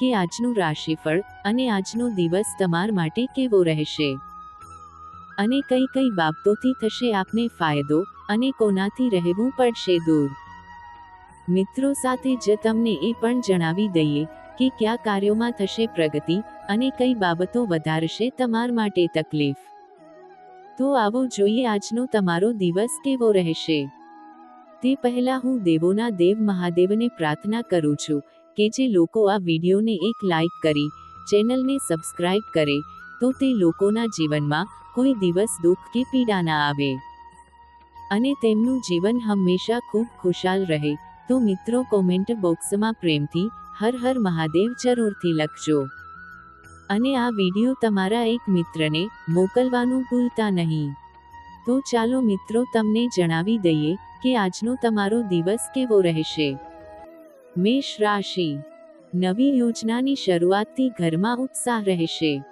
કે આજનું રાશિફળ અને આજનો દિવસ તમાર માટે કેવો રહેશે? અને કઈ કઈ બાબતોથી થશે આપને ફાયદો અને કોનાથી રહેવું પડશે દૂર? મિત્રો સાથે જ તમને એ પણ જણાવી દઈએ કે કયા કાર્યોમાં થશે પ્રગતિ અને કઈ બાબતો વધારશે તમાર માટે તકલીફ. તો આવો જોઈએ આજનો તમારો દિવસ કેવો રહેશે? તે પહેલા હું દેવોના દેવ મહાદેવને પ્રાર્થના કરું છું કે જે લોકો આ વિડીયોને એક લાઈક કરી, ચેનલને સબસ્ક્રાઇબ કરે, તો તે લોકોના જીવનમાં કોઈ દિવસ દુઃખ કે પીડા ના આવે. અને તેમનું જીવન હંમેશા ખૂબ ખુશાલ રહે, તો મિત્રો કોમેન્ટ બોક્સમાં પ્રેમથી, હર હર મહાદેવ જરૂરથી લખજો. અને આ વીડિયો તમારા એક મિત્રને મોકલવાનું ભૂલતા નહીં. તો ચાલો મિત્રો તમને જણાવી દઈએ કે આજનો તમારો દિવસ કેવો રહેશે. મેષ રાશિ. નવી યોજનાની શરૂઆતથી ઘરમાં ઉત્સાહ રહેશે.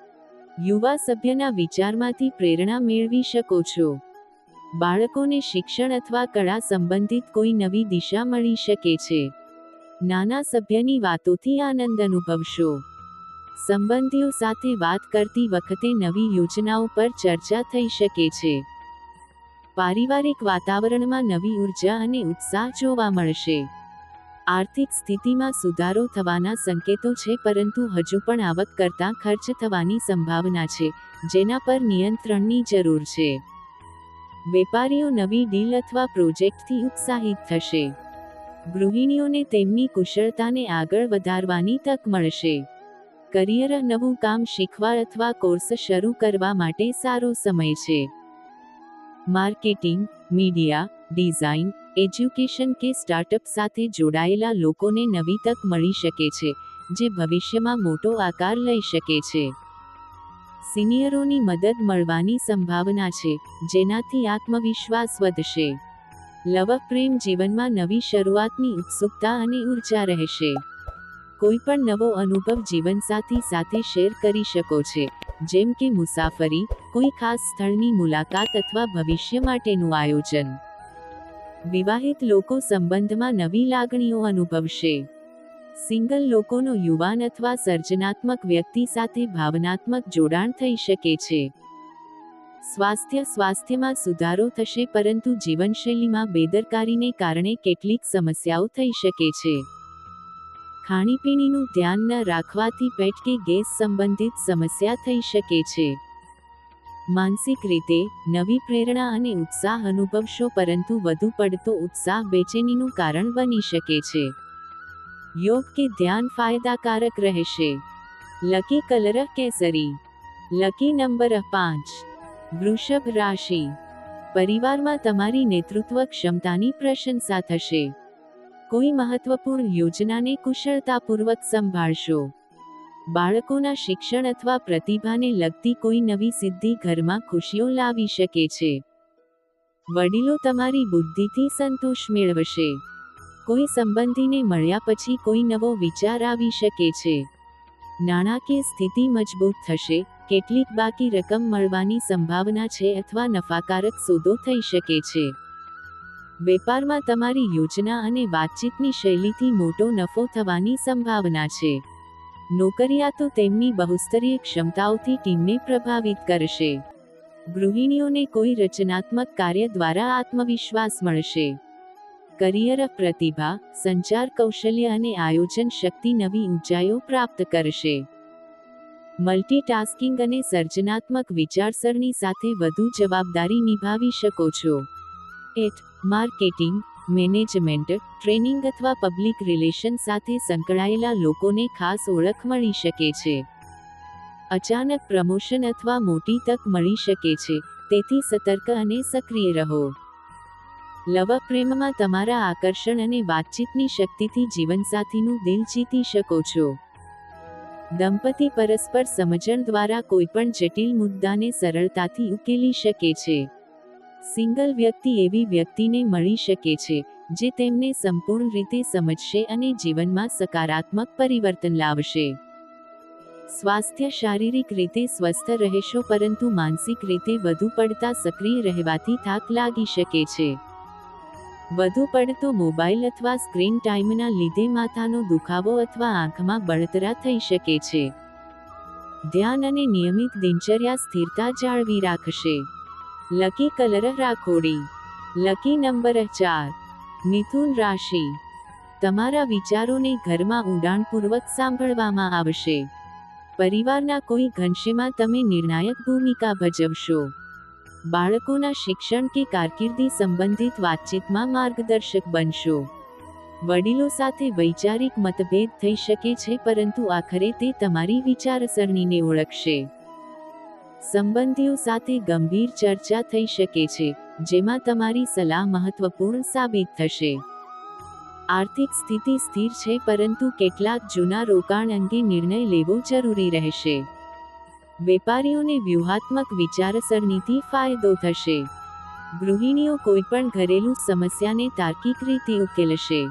યુવા સભ્યના વિચારમાંથી પ્રેરણા મેળવી શકો છો. બાળકોને શિક્ષણ અથવા કળા સંબંધિત કોઈ નવી દિશા મળી શકે છે. નાના સભ્યની વાતોથી આનંદ અનુભવશો. સંબંધીઓ સાથે વાત કરતી વખતે નવી યોજનાઓ પર ચર્ચા થઈ શકે છે. પારિવારિક વાતાવરણમાં નવી ઊર્જા અને ઉત્સાહ જોવા મળશે. આર્થિક સ્થિતિમાં સુધારો થવાના સંકેતો છે, પરંતુ હજુ પણ આવક કરતાં ખર્ચ થવાની સંભાવના છે, જેના પર નિયંત્રણની જરૂર છે. વેપારીઓ નવી ડીલ અથવા પ્રોજેક્ટથી ઉત્સાહિત થશે. ગૃહિણીઓને તેમની કુશળતાને આગળ વધારવાની તક મળશે. કરિયર નવું કામ શીખવા અથવા કોર્સ શરૂ કરવા માટે સારો સમય છે. માર્કેટિંગ, મીડિયા, ડિઝાઇન એજ્યુકેશન કે સ્ટાર્ટઅપ સાથે જોડાયેલા લોકોને નવી તક મળી શકે છે, જે ભવિષ્યમાં મોટો આકાર લઈ શકે છે. સિનિયરોની મદદ મળવાની સંભાવના છે, જેનાથી આત્મવિશ્વાસ વધશે. લવ પ્રેમ જીવનમાં નવી શરૂઆતની ઉત્સુકતા અને ઊર્જા રહેશે. કોઈ પણ નવો અનુભવ જીવનસાથી સાથે શેર કરી શકો છે, જેમ કે મુસાફરી, કોઈ ખાસ સ્થળની મુલાકાત અથવા ભવિષ્ય માટેનું આયોજન. વિવાહિત લોકો સંબંધમાં નવી લાગણીઓ અનુભવશે. સિંગલ લોકોનો યુવાન અથવા સર્જનાત્મક વ્યક્તિ સાથે ભાવનાત્મક જોડાણ થઈ શકે છે. સ્વાસ્થ્ય સ્વાસ્થ્યમાં સુધારો થશે પરંતુ જીવનશૈલીમાં બેદરકારીને કારણે કેટલીક સમસ્યાઓ થઈ શકે છે. ખાણીપીણીનું ધ્યાન ન રાખવાથી પેટ કે ગેસ સંબંધિત સમસ્યા થઈ શકે છે. માનસિક રીતે નવી પ્રેરણા અને ઉત્સાહ અનુભવશો પરંતુ વધુ પડતો ઉત્સાહ બેચેનીનું કારણ બની શકે છે. યોગ કે ધ્યાન ફાયદાકારક રહેશે. લકી કલર કેસરી. લકી નંબર પાંચ. વૃષભ રાશિ. પરિવારમાં તમારી નેતૃત્વ ક્ષમતાની પ્રશંસા થશે. કોઈ મહત્વપૂર્ણ યોજનાને કુશળતાપૂર્વક સંભાળશો. બાળકોના શિક્ષણ અથવા પ્રતિભાને લગતી કોઈ નવી સિદ્ધિ ઘરમાં ખુશીઓ લાવી શકે છે. વડીલો તમારી બુદ્ધિથી સંતોષ મેળવશે. કોઈ સંબંધીને મળ્યા પછી કોઈ નવો વિચાર આવી શકે છે. નાણાકીય સ્થિતિ મજબૂત થશે, કેટલીક બાકી રકમ મળવાની સંભાવના છે અથવા નફાકારક સોદો થઈ શકે છે. વેપારમાં તમારી યોજના અને વાતચીતની શૈલીથી મોટો નફો થવાની સંભાવના છે. નોકરિયાતો તેમની બહુસ્તરીય ક્ષમતાઓથી ટીમને પ્રભાવિત કરશે. ગૃહિણીઓને કોઈ રચનાત્મક કાર્ય દ્વારા આત્મવિશ્વાસ મળશે. કરિયર પ્રતિભા, સંચાર કૌશલ્ય અને આયોજન શક્તિ નવી ઊંચાઈઓ પ્રાપ્ત કરશે. મલ્ટીટાસ્કિંગ અને સર્જનાત્મક વિચારસરણી સાથે વધુ જવાબદારી નિભાવી શકો છો. એટ, માર્કેટિંગ મેનેજમેન્ટ ટ્રેનિંગ અથવા પબ્લિક રિલેશન સાથે સંકળાયેલા લોકોને ખાસ ઓળખ મળી શકે છે. અચાનક પ્રમોશન અથવા મોટી તક મળી શકે છે, તેથી સતર્ક અને સક્રિય રહો. લવ પ્રેમમાં તમારા આકર્ષણ અને વાતચીતની શક્તિથી જીવનસાથીનું દિલ જીતી શકો છો. દંપતી પરસ્પર સમજણ દ્વારા કોઈપણ જટિલ મુદ્દાને સરળતાથી ઉકેલી શકે છે. સિંગલ વ્યક્તિ એવી વ્યક્તિને મળી શકે છે, જે તેમને સંપૂર્ણ રીતે સમજશે અને જીવનમાં સકારાત્મક પરિવર્તન લાવશે. સ્વાસ્થ્ય શારીરિક રીતે સ્વસ્થ રહેશો પરંતુ માનસિક રીતે વધુ પડતા સક્રિય રહેવાથી થાક લાગી શકે છે. વધુ પડતો મોબાઈલ અથવા સ્ક્રીન ટાઈમના લીધે માથાનો દુખાવો અથવા આંખમાં બળતરા થઈ શકે છે. ધ્યાન અને નિયમિત દિનચર્યા સ્થિરતા જાળવી રાખશે. લકી કલર રાખોડી લકી નંબર ચાર મિથુન રાશિ તમારા વિચારોને ઘરમાં ઊંડાણપૂર્વક સાંભળવામાં આવશે. પરિવારના કોઈ ઘનશેમાં તમે નિર્ણાયક ભૂમિકા ભજવશો. બાળકોના શિક્ષણ કે કારકિર્દી સંબંધિત વાતચીતમાં માર્ગદર્શક બનશો. વડીલો સાથે વૈચારિક મતભેદ થઈ શકે છે, પરંતુ આખરે તે તમારી વિચારસરણીને ઓળખશે. સંબંધીઓ સાથે ગંભીર ચર્ચા થઈ શકે છે, જેમાં તમારી સલાહ મહત્વપૂર્ણ સાબિત થશે. આર્થિક સ્થિતિ સ્થિર છે, પરંતુ કેટલાક જૂના રોકાણ અંગે નિર્ણય લેવો જરૂરી રહેશે. વેપારીઓને વ્યૂહાત્મક વિચારસરણીથી ફાયદો થશે. ગૃહિણીઓ કોઈપણ ઘરેલું સમસ્યાને તાર્કિક રીતે ઉકેલશે.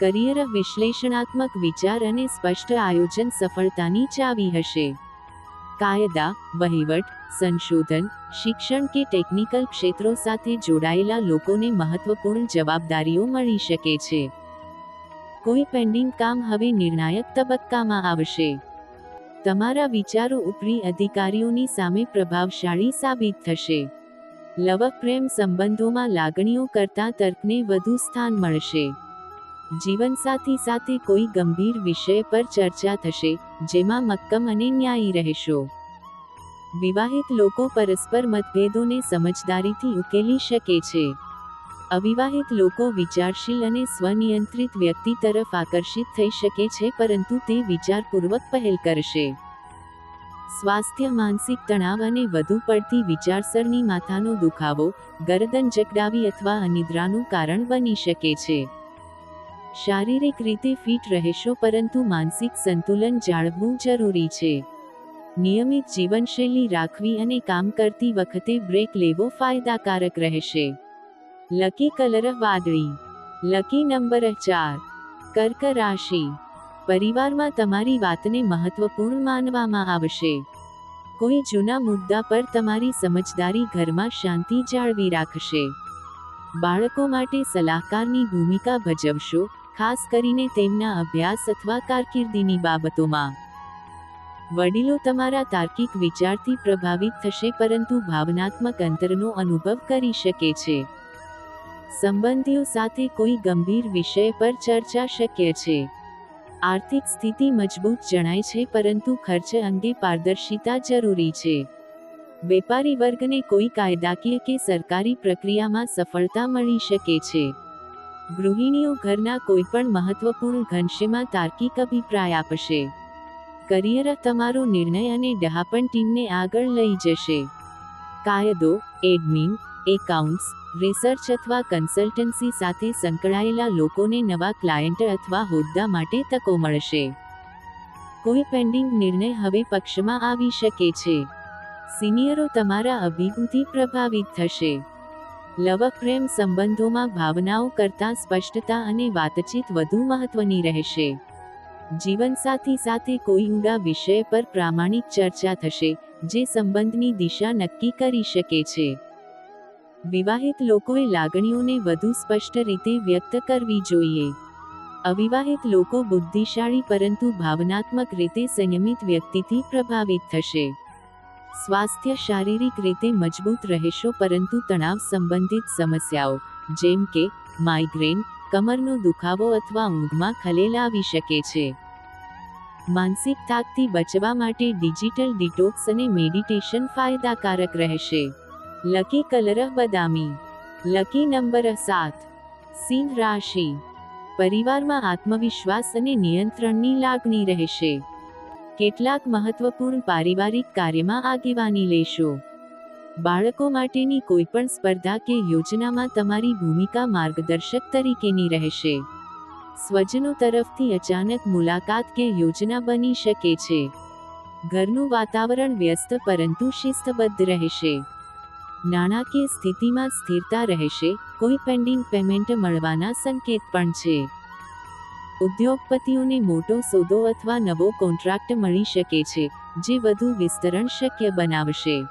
કરિયર વિશ્લેષણાત્મક વિચાર અને સ્પષ્ટ આયોજન સફળતાની ચાવી હશે. કાયદા, વહીવટ, સંશોધન, શિક્ષણ કે ટેકનિકલ ક્ષેત્રો સાથે જોડાયેલા લોકોને મહત્વપૂર્ણ જવાબદારીઓ મળી શકે છે. કોઈ પેન્ડિંગ કામ હવે નિર્ણાયક તબક્કામાં આવશે. તમારા વિચારો ઉપરી અધિકારીઓની સામે પ્રભાવશાળી સાબિત થશે. લવ પ્રેમ સંબંધોમાં લાગણીઓ કરતાં તર્કને વધુ સ્થાન મળશે. જીવનસાથી સાથે કોઈ ગંભીર વિષય પર ચર્ચા થશે, જેમાં મક્કમ અને ન્યાયી રહેશો. વિવાહિત લોકો પરસ્પર મતભેદોને સમજદારીથી ઉકેલી શકે છે. અવિવાહિત લોકો વિચારશીલ અને સ્વનિયંત્રિત વ્યક્તિ તરફ આકર્ષિત થઈ શકે છે, પરંતુ તે વિચારપૂર્વક પહેલ કરશે. સ્વાસ્થ્ય, માનસિક તણાવ અને વધુ પડતી વિચારસરણી માથાનો દુખાવો, ગરદન જકડાવી અથવા અનિદ્રાનું કારણ બની શકે છે. શારીરિક રીતે ફિટ રહેશો પરંતુ માનસિક સંતુલન જાળવવું જરૂરી છે. નિયમિત જીવનશૈલી રાખવી અને કામ કરતી વખતે બ્રેક લેવો ફાયદાકારક રહેશે. લકી કલર વાદળી. લકી નંબર ચાર. કર્ક રાશિ પરિવારમાં તમારી વાતને મહત્વપૂર્ણ માનવામાં આવશે. કોઈ જૂના મુદ્દા પર તમારી સમજદારી ઘરમાં શાંતિ જાળવી રાખશે. બાળકો માટે સલાહકારની ભૂમિકા ભજવશો ખાસ કરીને તેમના અભ્યાસ અથવા કારકિર્દીની બાબતોમાં. વડીલો તમારા તાર્કિક વિચારથી પ્રભાવિત થશે પરંતુ ભાવનાત્મક અંતરનો અનુભવ કરી શકે છે. સંબંધીઓ સાથે કોઈ ગંભીર વિષય પર ચર્ચા શક્ય છે. આર્થિક સ્થિતિ મજબૂત જણાય છે પરંતુ ખર્ચ અંગે પારદર્શિતા જરૂરી છે. વેપારી વર્ગને કોઈ કાયદાકીય કે સરકારી પ્રક્રિયામાં સફળતા મળી શકે છે. ગૃહિણીઓ ઘરના કોઈપણ મહત્વપૂર્ણ ઘનશેમાં તાર્કિક અભિપ્રાય આપશે. કરિયર તમારો નિર્ણય અને ડહાપણ ટીમને આગળ લઈ જશે. કાયદો, એડમિન, એકાઉન્ટ્સ, રિસર્ચ અથવા કન્સલ્ટન્સી સાથે સંકળાયેલા લોકોને નવા ક્લાયન્ટ અથવા હોદ્દા માટે તકો મળશે. કોઈ પેન્ડિંગ નિર્ણય હવે પક્ષમાં આવી શકે છે. સિનિયરો તમારા અભિગમથી પ્રભાવિત થશે. લવ પ્રેમ સંબંધોમાં ભાવનાઓ કરતાં સ્પષ્ટતા અને વાતચીત વધુ મહત્વની રહેશે. જીવનસાથી સાથે કોઈ ઊંડા વિષય પર પ્રામાણિક ચર્ચા થશે, જે સંબંધની દિશા નક્કી કરી શકે છે. વિવાહિત લોકોએ લાગણીઓને વધુ સ્પષ્ટ રીતે વ્યક્ત કરવી જોઈએ. અવિવાહિત લોકો બુદ્ધિશાળી પરંતુ ભાવનાત્મક રીતે સંયમિત વ્યક્તિથી પ્રભાવિત થશે. સ્વાસ્થ્ય શારીરિક રીતે મજબૂત રહેશો પરંતુ તણાવ સંબંધિત સમસ્યાઓ, જેમ કે માઇગ્રેન કમરનો દુખાવો અથવા ઊંઘમાં ખલેલ આવી શકે છે. માનસિક થાકથી બચવા માટે ડિજિટલ ડિટોક્સ અને મેડિટેશન ફાયદાકારક રહેશે. લકી કલર બદામી. લકી નંબર સાત. સિંહ રાશિ. પરિવારમાં આત્મવિશ્વાસ અને નિયંત્રણની લાગણી રહેશે. કેટલાક મહત્વપૂર્ણ પારિવારિક કાર્યમાં આગેવાની લેશો. બાળકો માટેની કોઈપણ સ્પર્ધા કે યોજનામાં તમારી ભૂમિકા માર્ગદર્શક તરીકેની રહેશે. સ્વજનો તરફથી અચાનક મુલાકાત કે યોજના બની શકે છે. ઘરનું વાતાવરણ વ્યસ્ત પરંતુ શિસ્તબદ્ધ રહેશે. નાણાકીય સ્થિતિમાં સ્થિરતા રહેશે, કોઈ પેન્ડિંગ પેમેન્ટ મળવાના સંકેત પણ છે. ઉદ્યોગપતિઓને મોટો સોદો અથવા નવો કોન્ટ્રાક્ટ મળી શકે છે, જે વધુ વિસ્તરણ શક્ય બનાવશે.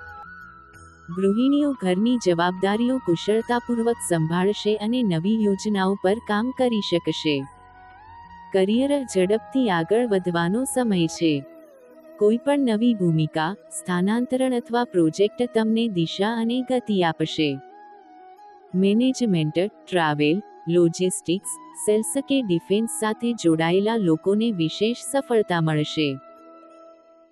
ગૃહિણીઓ ઘરની જવાબદારીઓ કુશળતાપૂર્વક સંભાળશે અને નવી યોજનાઓ પર કામ કરી શકશે. કરિયર ઝડપથી આગળ વધવાનો સમય છે. કોઈ પણ નવી ભૂમિકા, સ્થાનાંતરણ અથવા પ્રોજેક્ટ તમને દિશા અને ગતિ આપશે. મેનેજમેન્ટ, ટ્રાવેલ, લોજિસ્ટિક્સ સેલ્સ કે ડિફેન્સ સાથે જોડાયેલા લોકોને વિશેષ સફળતા મળશે.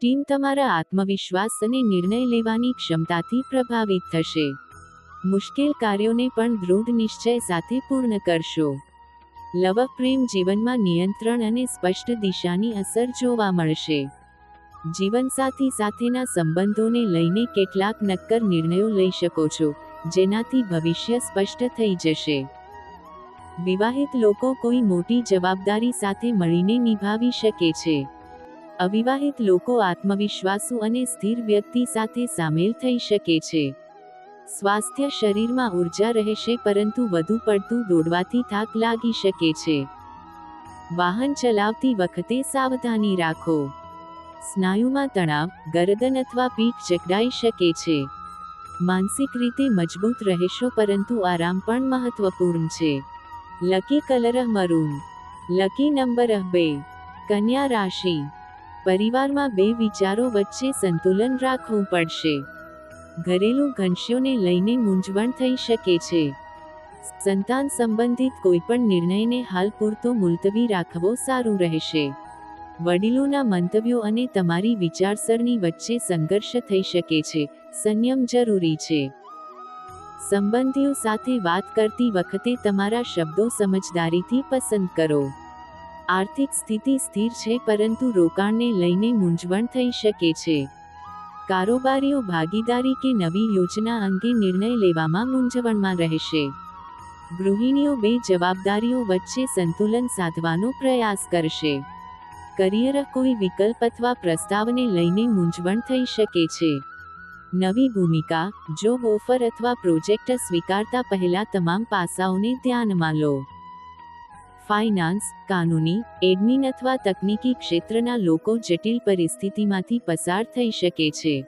ટીમ તમારા આત્મવિશ્વાસ અને નિર્ણય લેવાની ક્ષમતાથી પ્રભાવિત થશે. મુશ્કેલ કાર્યોને પણ દૃઢ નિશ્ચય સાથે પૂર્ણ કરશો. લવ પ્રેમ જીવનમાં નિયંત્રણ અને સ્પષ્ટ દિશાની અસર જોવા મળશે. જીવનસાથી સાથેના સંબંધોને લઈને કેટલાક નક્કર નિર્ણયો લઈ શકો છો, જેનાથી ભવિષ્ય સ્પષ્ટ થઈ જશે. વિવાહિત લોકો કોઈ મોટી જવાબદારી સાથે મળીને નિભાવી શકે છે. અવિવાહિત લોકો આત્મવિશ્વાસુ અને સ્થિર વ્યક્તિ સાથે સામેલ થઈ શકે છે. સ્વાસ્થ્ય શરીરમાં ઊર્જા રહેશે પરંતુ વધુ પડતું દોડવાથી થાક લાગી શકે છે. વાહન ચલાવતી વખતે સાવધાની રાખો. સ્નાયુમાં તણાવ, ગરદન અથવા પીઠ જકડાઈ શકે છે. માનસિક રીતે મજબૂત રહેશો પરંતુ આરામ પણ મહત્વપૂર્ણ છે. Lucky colour maroon lucky number બે કન્યા રાશિ પરિવારમાં બે વિચારો વચ્ચે સંતુલન રાખવું પડશે ઘરેલું ઘનશ્યોને લઈને મૂંઝવણ થઈ શકે છે સંતાન સંબંધિત કોઈપણ નિર્ણયને હાલ પૂરતો મુલતવી રાખવો સારું રહેશે વડીલોના મંતવ્યો અને તમારી વિચારસરણી વચ્ચે સંઘર્ષ થઈ શકે છે સંયમ જરૂરી છે સંબંધીઓ સાથે વાત કરતી વખતે તમારા શબ્દો સમજદારીથી પસંદ કરો. આર્થિક સ્થિતિ સ્થિર છે પરંતુ રોકાણને લઈને મૂંઝવણ થઈ શકે છે. કારોબારીઓ ભાગીદારી કે નવી યોજના અંગે નિર્ણય લેવામાં મૂંઝવણમાં રહેશે. ગૃહિણીઓ બે જવાબદારીઓ વચ્ચે સંતુલન સાધવાનો પ્રયાસ કરશે. કરિયર કોઈ વિકલ્પ અથવા પ્રસ્તાવને લઈને મૂંઝવણ થઈ શકે છે. નવી ભૂમિકા, જોબ ઓફર અથવા પ્રોજેક્ટ સ્વીકારતા પહેલા તમામ પાસાઓને ધ્યાનમાં લો. ફાઇનાન્સ, કાનૂની, એડમિન અથવા તકનીકી ક્ષેત્રના લોકો જટિલ પરિસ્થિતિમાંથી પસાર થઈ શકે છે.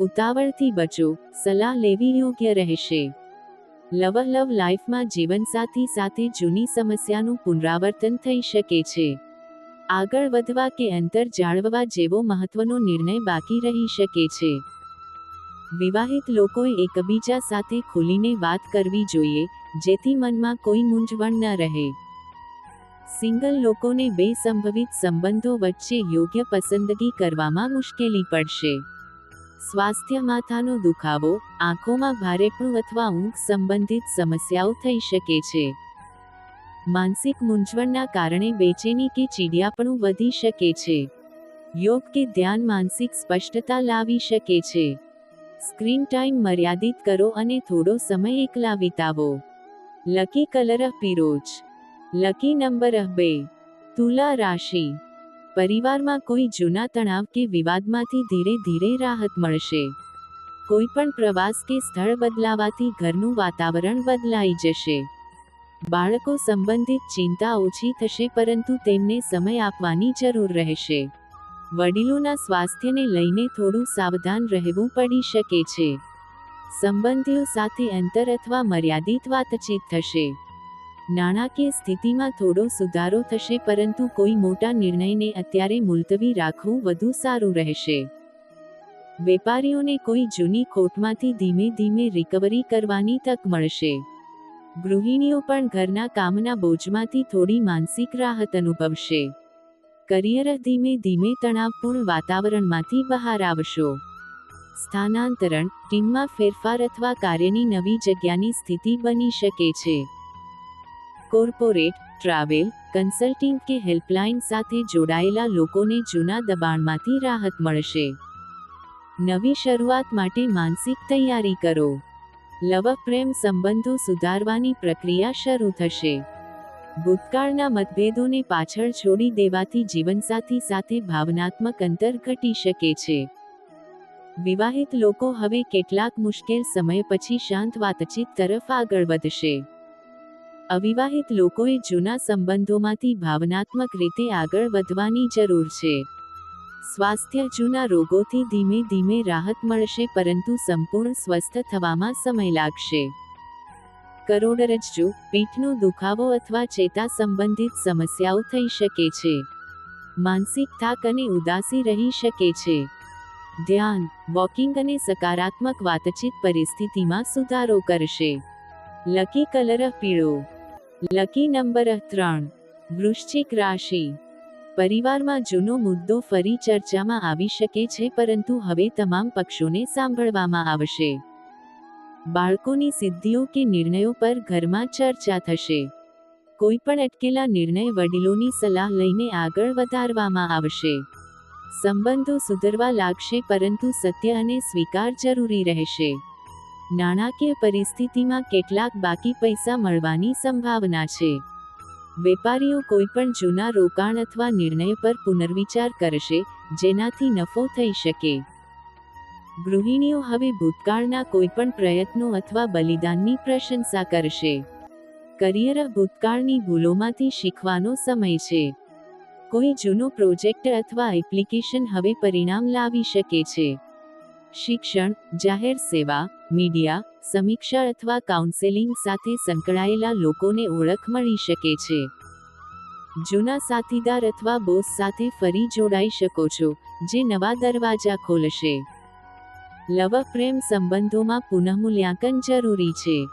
ઉતાવળથી બચો, સલાહ લેવી યોગ્ય રહેશે. લવ લવ લાઈફમાં જીવનસાથી સાથે જૂની સમસ્યાનું પુનરાવર્તન થઈ શકે છે. આગળ વધવા કે અંતર જાળવવા જેવો મહત્વનો નિર્ણય બાકી રહી શકે છે. વિવાહિત લોકોએ એકબીજા સાથે ખુલીને વાત કરવી જોઈએ, જેથી મનમાં કોઈ મૂંઝવણ ન રહે. સિંગલ લોકોને બે સંભવિત સંબંધો વચ્ચે યોગ્ય પસંદગી કરવામાં મુશ્કેલી પડશે. સ્વાસ્થ્ય માથાનો દુખાવો, આંખોમાં ભારેપણું અથવા ઊંઘ સંબંધિત સમસ્યાઓ થઈ શકે છે. માનસિક મૂંઝવણના કારણે બેચેની કે ચીડિયાપણું વધી શકે છે. યોગ કે ધ્યાન માનસિક સ્પષ્ટતા લાવી શકે છે. સ્ક્રીન ટાઈમ મર્યાદિત કરો અને થોડો સમય એકલા વિતાવો. લકી કલર પીરોજ લકી નંબર બે. તુલા રાશિ. પરિવારમાં કોઈ જૂના તણાવ કે વિવાદમાંથી ધીરે ધીરે રાહત મળશે. કોઈ પણ પ્રવાસ કે સ્થળ બદલાવાથી ઘરનું વાતાવરણ બદલાઈ જશે. બાળકો સંબંધિત ચિંતા ઓછી થશે પરંતુ તેમને સમય આપવાની જરૂર રહેશે. વડીલોના સ્વાસ્થ્યને લઈને થોડું સાવધાન રહેવું પડી શકે છે. સંબંધીઓ સાથે અંતર અથવા મર્યાદિત વાતચીત થશે. નાણાકીય સ્થિતિમાં થોડો સુધારો થશે, પરંતુ કોઈ મોટા નિર્ણયને અત્યારે મુલતવી રાખવું વધુ સારું રહેશે. વેપારીઓને કોઈ જૂની ખોટમાંથી ધીમે ધીમે રિકવરી કરવાની તક મળશે. ગૃહિણીઓ પણ ઘરના કામના બોજમાંથી થોડી માનસિક રાહત અનુભવશે. કરિયર ધીમે ધીમે તણાવપૂર્ણ વાતાવરણમાંથી બહાર આવશો. સ્થાનાંતરણ, ટીમમાં ફેરફાર અથવા કાર્યની નવી જગ્યાની સ્થિતિ બની શકે છે. કોર્પોરેટ, ટ્રાવેલ, કન્સલ્ટિંગ કે હેલ્પલાઇન સાથે જોડાયેલા લોકોને જૂના દબાણમાંથી રાહત મળશે. નવી શરૂઆત માટે માનસિક તૈયારી કરો. લવ પ્રેમ સંબંધો સુધારવાની પ્રક્રિયા શરૂ થશે. ભૂતકાળના મતભેદોને પાછળ છોડી દેવાથી જીવનસાથી સાથે ભાવનાત્મક અંતર ઘટી શકે છે. વિવાહિત લોકો હવે કેટલાક મુશ્કેલ સમય પછી શાંત વાતચીત તરફ આગળ વધશે. અવિવાહિત લોકોએ જૂના સંબંધોમાંથી ભાવનાત્મક રીતે આગળ વધવાની જરૂર છે. સ્વાસ્થ્ય જૂના રોગોથી ધીમે ધીમે રાહત મળશે પરંતુ સંપૂર્ણ સ્વસ્થ થવામાં સમય લાગશે. કરોડરજ્જુ પીઠનો દુખાવો અથવા ચેતા સંબંધિત સમસ્યાઓ થઈ શકે છે. માનસિક થાક અને ઉદાસી રહી શકે છે. ધ્યાન, વોકિંગ અને સકારાત્મક વાતચીત પરિસ્થિતિમાં સુધારો કરશે. લકી કલર પીળો. લકી નંબર ત્રણ. વૃશ્ચિક રાશિ. પરિવારમાં જૂનો મુદ્દો ફરી ચર્ચામાં આવી શકે છે, પરંતુ હવે તમામ પક્ષોને સાંભળવામાં આવશે. બાળકોની સિદ્ધિઓ કે નિર્ણયો પર ઘરમાં ચર્ચા થશે. કોઈ પણ અટકેલા નિર્ણય વડીલોની સલાહ લઈને આગળ વધારવામાં આવશે. સંબંધો સુધરવા લાગશે પરંતુ સત્ય અને સ્વીકાર જરૂરી રહેશે. નાણાકીય પરિસ્થિતિમાં કેટલાક બાકી પૈસા મળવાની સંભાવના છે. વેપારીઓ કોઈપણ જૂના રોકાણ અથવા નિર્ણય પર પુનર્વિચાર કરશે, જેનાથી નફો થઈ શકે. ગૃહિણીઓ હવે ભૂતકાળના કોઈપણ પ્રયત્નો અથવા બલિદાનની પ્રશંસા કરશે. કરિયર ભૂતકાળની ભૂલોમાંથી શીખવાનો સમય છે. કોઈ જૂનો પ્રોજેક્ટ અથવા એપ્લિકેશન હવે પરિણામ લાવી શકે છે. શિક્ષણ, જાહેર સેવા, મીડિયા, સમીક્ષા અથવા કાઉન્સેલિંગ સાથે સંકળાયેલા લોકોને ઓળખ મળી શકે છે. જૂના સાથીદાર અથવા બોસ સાથે ફરી જોડાઈ શકો છો, જે નવા દરવાજા ખોલશે. લવ પ્રેમ સંબંધોમાં પુનઃમૂલ્યાંકન જરૂરી છે.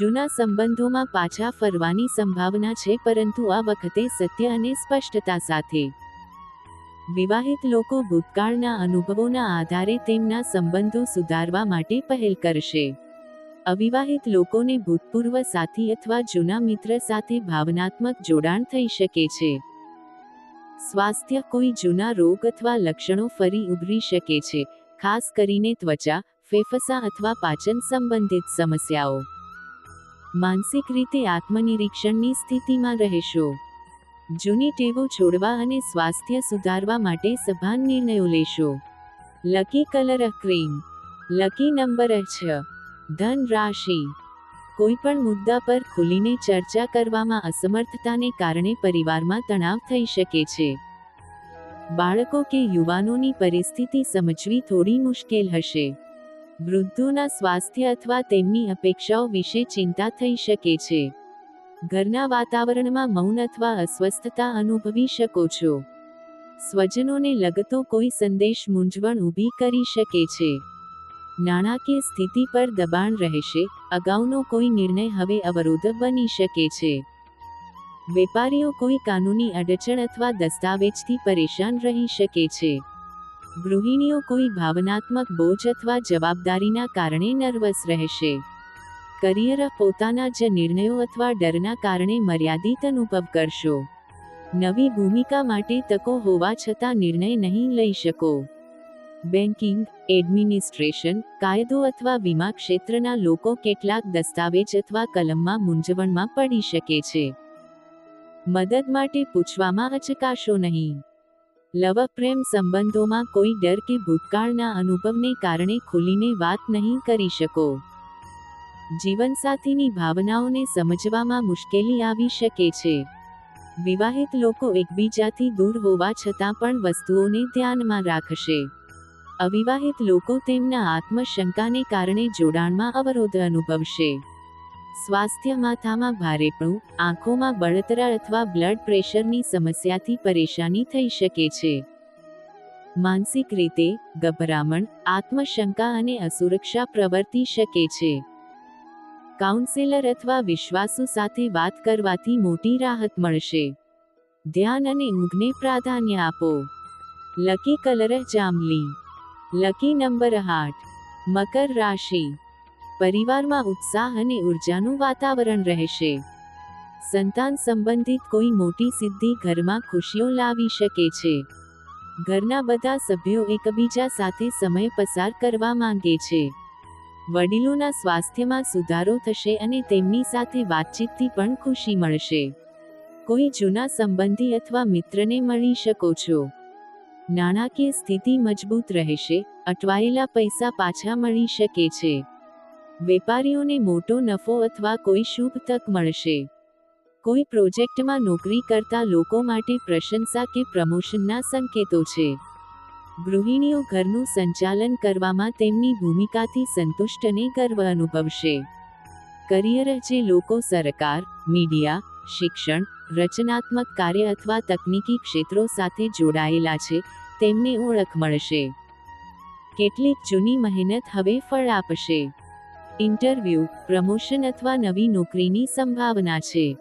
જૂના સંબંધોમાં પાછા ફરવાની સંભાવના છે, પરંતુ આ વખતે સત્ય અને સ્પષ્ટતા સાથે. વિવાહિત લોકો ભૂતકાળના અનુભવોના આધારે તેમના સંબંધો સુધારવા માટે પહેલ કરશે. અવિવાહિત લોકોને ભૂતપૂર્વ સાથી અથવા જૂના મિત્ર સાથે ભાવનાત્મક જોડાણ થઈ શકે છે. સ્વાસ્થ્ય કોઈ જૂના રોગ અથવા લક્ષણો ફરી ઉભરી શકે છે. ખાસ કરીને ત્વચા, ફેફસા અથવા પાચન સંબંધિત સમસ્યાઓ. માનસિક રીતે આત્મનિરીક્ષણની સ્થિતિમાં રહેશો. જૂની ટેવો છોડવા અને સ્વાસ્થ્ય સુધારવા માટે સભાન નિર્ણયો લેશો. Lucky colour cream lucky number છ ધન રાશિ. કોઈપણ મુદ્દા પર ખુલીને ચર્ચા કરવામાં અસમર્થતાને કારણે પરિવારમાં તણાવ થઈ શકે છે. બાળકો કે યુવાનોની પરિસ્થિતિ સમજવી થોડી મુશ્કેલ હશે. વૃદ્ધોના સ્વાસ્થ્ય અથવા તેમની અપેક્ષાઓ વિશે ચિંતા થઈ શકે છે. ઘરના વાતાવરણમાં મૌન અથવા અસ્વસ્થતા અનુભવી શકો છો. સ્વજનોને લગતો કોઈ સંદેશ મૂંઝવણ ઊભી કરી શકે છે. નાણાકીય સ્થિતિ પર દબાણ રહેશે. અગાઉનો કોઈ નિર્ણય હવે અવરોધ બની શકે છે. વેપારીઓ કોઈ કાનૂની અડચણ અથવા દસ્તાવેજથી પરેશાન રહી શકે છે. ગૃહિણીઓ કોઈ ભાવનાત્મક બોજ અથવા જવાબદારીના કારણે નર્વસ રહેશે. કરિયર પોતાના જ નિર્ણયો અથવા ડરના કારણે મર્યાદિત અનુભવ કરશો. નવી ભૂમિકા માટે તકો હોવા છતાં નિર્ણય નહીં લઈ શકો. બેન્કિંગ, એડમિનિસ્ટ્રેશન, કાયદો અથવા વીમા ક્ષેત્રના લોકો કેટલાક દસ્તાવેજ અથવા કલમમાં મૂંઝવણમાં પડી શકે છે. મદદ માટે પૂછવામાં અચકાશો નહીં. લવ પ્રેમ સંબંધોમાં કોઈ ડર કે ભૂતકાળના અનુભવને કારણે ખુલીને વાત નહીં કરી શકો. જીવનસાથીની ભાવનાઓને સમજવામાં મુશ્કેલી આવી શકે છે. વિવાહિત લોકો એકબીજાથી દૂર હોવા છતાં પણ વસ્તુઓને ધ્યાનમાં રાખશે. અવિવાહિત લોકો તેમના આત્મશંકાને કારણે જોડાણમાં અવરોધ અનુભવશે. સ્વાસ્થ્ય માથામાં ભારેપણું આંખોમાં બળતરા અથવા બ્લડ પ્રેશરની સમસ્યાથી પરેશાની થઈ શકે છે. માનસિક રીતે, ગભરામણ, આત્મશંકા અને અસુરક્ષા પ્રવર્તી શકે છે. કાઉન્સેલર અથવા વિશ્વાસુ સાથે વાત કરવાથી મોટી રાહત મળશે. ધ્યાન અને ઊંઘને પ્રાધાન્ય આપો. લકી કલર જાંબલી લકી નંબર આઠ. મકર રાશિ. પરિવારમાં ઉત્સાહ અને ઉર્જાનું વાતાવરણ રહેશે. સંતાન સંબંધિત કોઈ મોટી સિદ્ધિ ઘરમાં ખુશીઓ લાવી શકે છે. ઘરના બધા સભ્યો એકબીજા સાથે સમય પસાર કરવા માંગે છે. વડીલોના સ્વાસ્થ્યમાં સુધારો થશે અને તેમની સાથે વાતચીતથી પણ ખુશી મળશે. કોઈ જૂના સંબંધી અથવા મિત્રને મળી શકો છો. નાણાકીય સ્થિતિ મજબૂત રહેશે, અટવાયેલા પૈસા પાછા મળી શકે છે. વેપારીઓને મોટો નફો અથવા કોઈ શુભ તક મળશે. કોઈ પ્રોજેક્ટમાં નોકરી કરતા લોકો માટે પ્રશંસા કે પ્રમોશનના સંકેતો છે. ગૃહિણીઓ ઘરનું સંચાલન કરવામાં તેમની ભૂમિકાથી સંતુષ્ટ અને ગર્વ અનુભવશે. કરિયર જે લોકો સરકાર, મીડિયા, શિક્ષણ, રચનાત્મક કાર્ય અથવા તકનીકી ક્ષેત્રો સાથે જોડાયેલા છે, તેમને ઓળખ મળશે. કેટલીક જૂની મહેનત હવે ફળ આપશે. ઇન્ટરવ્યૂ, પ્રમોશન અથવા નવી નોકરીની સંભાવના છે.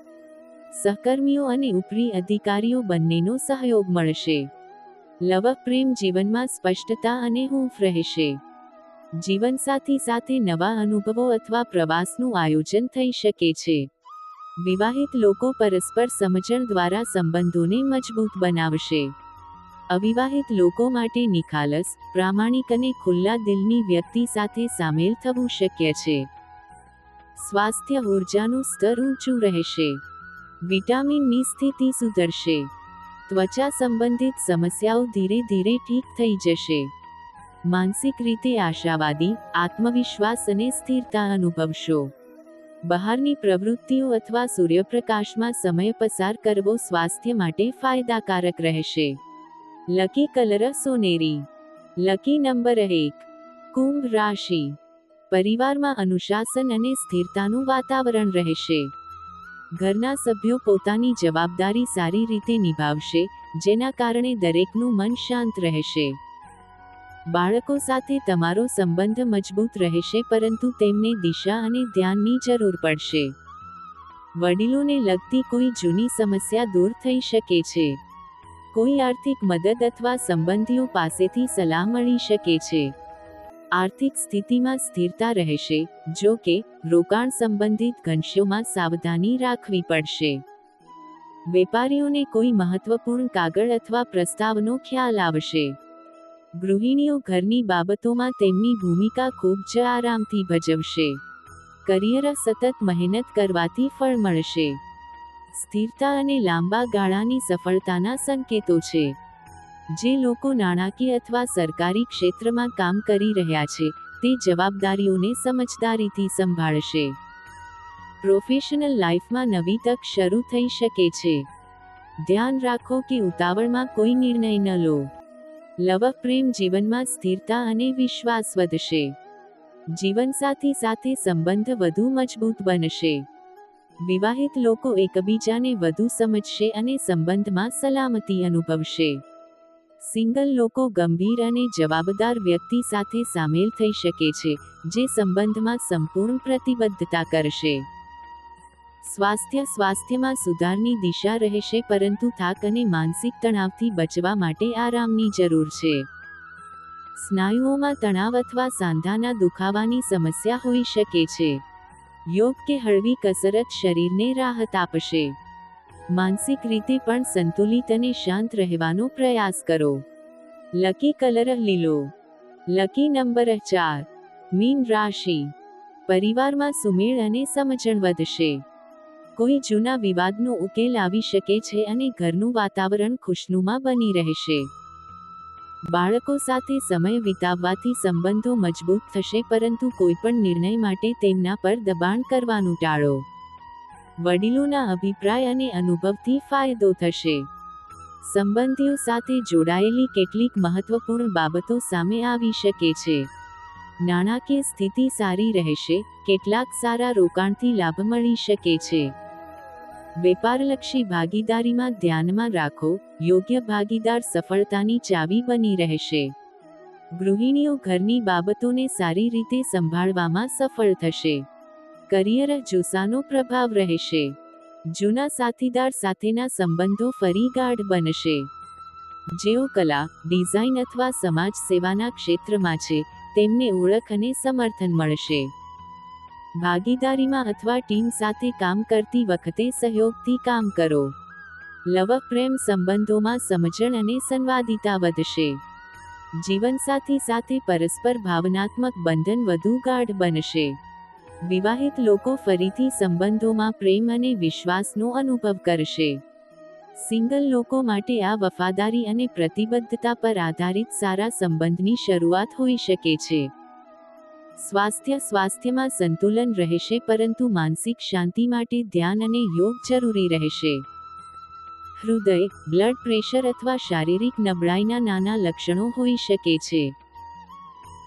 સહકર્મીઓ અને ઉપરી અધિકારીઓ બંનેનો સહયોગ મળશે. લવ પ્રેમ જીવનમાં સ્પષ્ટતા અને હૂંફ રહેશે. જીવનસાથી સાથે નવા અનુભવો અથવા પ્રવાસનું આયોજન થઈ શકે છે. વિવાહિત લોકો પરસ્પર સમજણ દ્વારા સંબંધોને મજબૂત બનાવશે. અવિવાહિત લોકો માટે નિખાલસ, પ્રામાણિક અને ખુલ્લા દિલની વ્યક્તિ સાથે સામેલ થવું શક્ય છે. સ્વાસ્થ્ય ઉર્જાનું સ્તર ઊંચું રહેશે. વિટામિનની સ્થિતિ સુધરશે. ત્વચા સંબંધિત સમસ્યાઓ ધીરે ધીરે ઠીક થઈ જશે. માનસિક રીતે આશાવાદી, આત્મવિશ્વાસ અને સ્થિરતા અનુભવશો. બહારની પ્રવૃત્તિઓ અથવા સૂર્યપ્રકાશમાં સમય પસાર કરવો સ્વાસ્થ્ય માટે ફાયદાકારક રહેશે. લકી કલર સોનેરી લકી નંબર એક કુંભ રાશિ પરિવારમાં અનુશાસન અને સ્થિરતાનું વાતાવરણ રહેશે. ઘરના સભ્યો પોતાની જવાબદારી સારી રીતે નિભાવશે, જેના કારણે દરેકનું મન શાંત રહેશે. બાળકો સાથે તમારો સંબંધ મજબૂત રહેશે, પરંતુ તેમને દિશા અને ધ્યાનની જરૂર પડશે. વડીલોને લગતી કોઈ જૂની સમસ્યા દૂર થઈ શકે છે. કોઈ આર્થિક મદદ અથવા સંબંધીઓ પાસેથી સલાહ મળી શકે છે. આર્થિક સ્થિતિમાં સ્થિરતા રહેશે, જો કે, રોકાણ સંબંધિત ઘંશોમાં સાવધાની રાખવી પડશે. વેપારીઓને કોઈ મહત્વપૂર્ણ કાગળ અથવા પ્રસ્તાવનો ખ્યાલ આવશે. ગૃહિણીઓ ઘરની બાબતોમાં તેમની ભૂમિકા ખૂબ જ આરામથી ભજવશે. કરિયર સતત મહેનત કરવાથી ફળ મળશે. સ્થિરતા અને લાંબા ગાળાની સફળતાના સંકેતો છે. જે લોકો નાણાકીય અથવા સરકારી ક્ષેત્રમાં કામ કરી રહ્યા છે, તે જવાબદારીઓને સમજદારીથી સંભાળશે. પ્રોફેશનલ લાઈફમાં નવી તક શરૂ થઈ શકે છે. ધ્યાન રાખો કે ઉતાવળમાં કોઈ નિર્ણય ન લો. લવ પ્રેમ જીવનમાં સ્થિરતા અને વિશ્વાસ વધશે. જીવનસાથી સાથે સંબંધ વધુ મજબૂત બનશે. વિવાહિત લોકો એકબીજાને વધુ સમજશે અને સંબંધમાં સલામતી અનુભવશે. સિંગલ લોકો ગંભીર અને જવાબદાર વ્યક્તિ સાથે સામેલ થઈ શકે છે, જે સંબંધમાં સંપૂર્ણ પ્રતિબદ્ધતા કરશે. સ્વાસ્થ્ય સ્વાસ્થ્યમાં સુધારની દિશા રહેશે, પરંતુ થાક અને માનસિક તણાવથી બચવા માટે આરામની જરૂર છે. સ્નાયુઓમાં તણાવ અથવા સાંધાના દુખાવાની સમસ્યા હોઈ શકે છે. યોગ કે હળવી કસરત શરીરને રાહત આપશે. માનસિક રીતે પણ સંતુલિત અને શાંત રહેવાનો પ્રયાસ કરો. લકી કલર લીલો. લકી નંબર ચાર. મીન રાશિ. પરિવારમાં સુમેળ અને સમજણ વધશે. કોઈ જૂના વિવાદનો ઉકેલ આવી શકે છે અને ઘરનું વાતાવરણ ખુશનુમા બની રહેશે. બાળકો સાથે સમય વિતાવવાથી સંબંધો મજબૂત થશે પરંતુ કોઈપણ નિર્ણય માટે તેમના પર દબાણ કરવાનું ટાળો. વડીલોના અભિપ્રાય અને અનુભવથી ફાયદો થશે. સંબંધીઓ સાથે જોડાયેલી કેટલીક મહત્વપૂર્ણ બાબતો સામે આવી શકે છે. નાણાકીય સ્થિતિ સારી રહેશે, કેટલાક સારા રોકાણથી લાભ મળી શકે છે. વેપારલક્ષી ભાગીદારીમાં ધ્યાનમાં રાખો, યોગ્ય ભાગીદાર સફળતાની ચાવી બની રહેશે. ગૃહિણીઓ ઘરની બાબતોને સારી રીતે સંભાળવામાં સફળ થશે. કરિયર જુસ્સાનો પ્રભાવ રહેશે. જૂના સાથીદાર સાથેના સંબંધો ફરી ગાઢ બનશે. જેઓ કલા, ડિઝાઇન અથવા સમાજ સેવાના ક્ષેત્રમાં છે, તેમને ઓળખ અને સમર્થન મળશે. ભાગીદારીમાં અથવા ટીમ સાથે કામ કરતી વખતે સહયોગથી કામ કરો. લવ, પ્રેમ સંબંધોમાં સમજણ અને સંવાદિતા વધશે. જીવનસાથી સાથે પરસ્પર ભાવનાત્મક બંધન વધુ ગાઢ બનશે. વિવાહિત લોકો ફરીથી સંબંધોમાં પ્રેમ અને વિશ્વાસનો અનુભવ કરશે. સિંગલ લોકો માટે આ વફાદારી અને પ્રતિબદ્ધતા પર આધારિત સારા સંબંધની શરૂઆત હોઈ શકે છે. સ્વાસ્થ્ય સ્વાસ્થ્યમાં સંતુલન રહેશે પરંતુ માનસિક શાંતિ માટે ધ્યાન અને યોગ જરૂરી રહેશે. હૃદય, બ્લડ પ્રેશર અથવા શારીરિક નબળાઈના નાના લક્ષણો હોઈ શકે છે.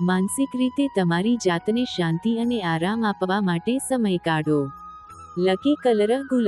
માનસિક રીતે તમારી જાતને શાંતિ અને આરામ આપવા માટે સમય કાઢો. લકી કલર ગુલાબી